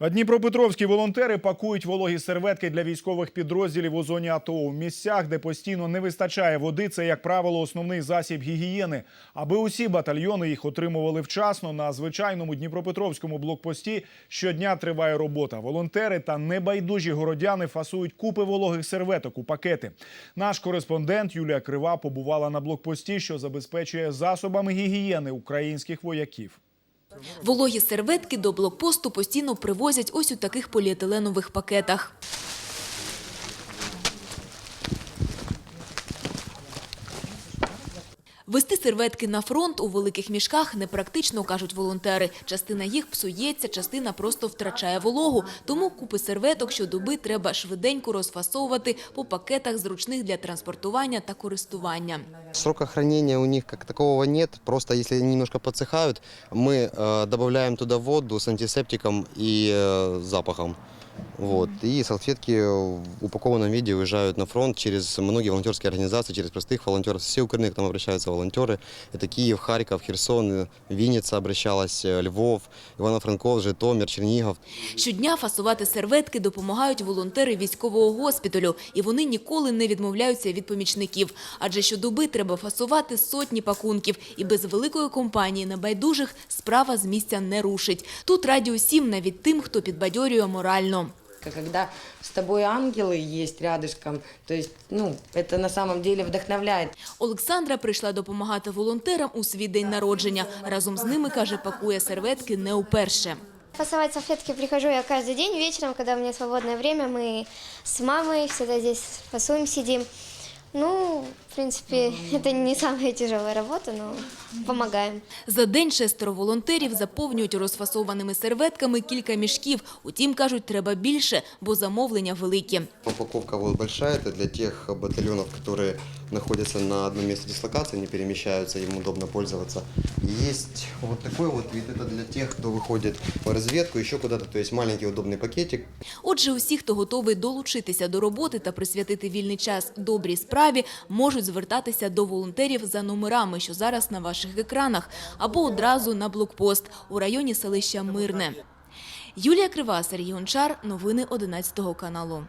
Дніпропетровські волонтери пакують вологі серветки для військових підрозділів у зоні АТО. У місцях, де постійно не вистачає води, це, як правило, основний засіб гігієни. Аби усі батальйони їх отримували вчасно, на звичайному Дніпропетровському блокпості щодня триває робота. Волонтери та небайдужі городяни фасують купи вологих серветок у пакети. Наш кореспондент Юлія Крива побувала на блокпості, що забезпечує засобами гігієни українських вояків. Вологі серветки до блокпосту постійно привозять ось у таких поліетиленових пакетах. Вести серветки на фронт у великих мішках непрактично, кажуть волонтери. Частина їх псується, частина просто втрачає вологу. Тому купи серветок щодоби треба швиденько розфасовувати по пакетах зручних для транспортування та користування. Срока хранения у них как такового нет, просто если они немножко подсыхают, мы э, добавляем туда воду с антисептиком и э, запахом. Вот. И салфетки в упакованном виде уезжают на фронт через многие волонтерские организации, через простых волонтеров. Все Украины к нам обращаются волонтеры. Это Киев, Харьков, Херсон, Винница обращалась, э, Львов, Ивано-Франков, Житомир, Чернигов. Щодня фасувати серветки допомагають волонтери військового госпіталю, і вони ніколи не відмовляються від помічників. Адже щодоби треба фасувати сотні пакунків, і без великої компанії небайдужих справа з місця не рушить. Тут раді усім, навіть тим, хто підбадьорює морально. Когда с тобой ангелы есть рядышком, то есть, ну, это на самом деле вдохновляет. Олександра прийшла допомагати волонтерам у свій день народження. Разом з ними, каже, пакує серветки не уперше. Фасовать салфетки прихожу я каждый день вечером, когда у меня свободное время. Мы с мамой всегда здесь фасуем, сидим. Ну, в принципе, это не самая тяжелая работа, но помогаем. За день шестеро волонтерів заповнюють розфасованими серветками кілька мішків. Утім, кажуть, треба більше, бо замовлення великі. Упаковка вот большая, это для тех батальонов, которые находятся на одном месте дислокации, не перемещаются, им удобно пользоваться. И Есть вот такой вот вид, это для тех, кто выходит в разведку, еще куда-то, то есть маленький удобный пакетик. Отже, усі, хто готовий долучитися до роботи та присвятити вільний час добрій справі, можуть звертатися до волонтерів за номерами, що зараз на ваших екранах, або одразу на блокпост у районі селища Мирне. Юлія Крива, Сергій Гончар. Новини 11 каналу.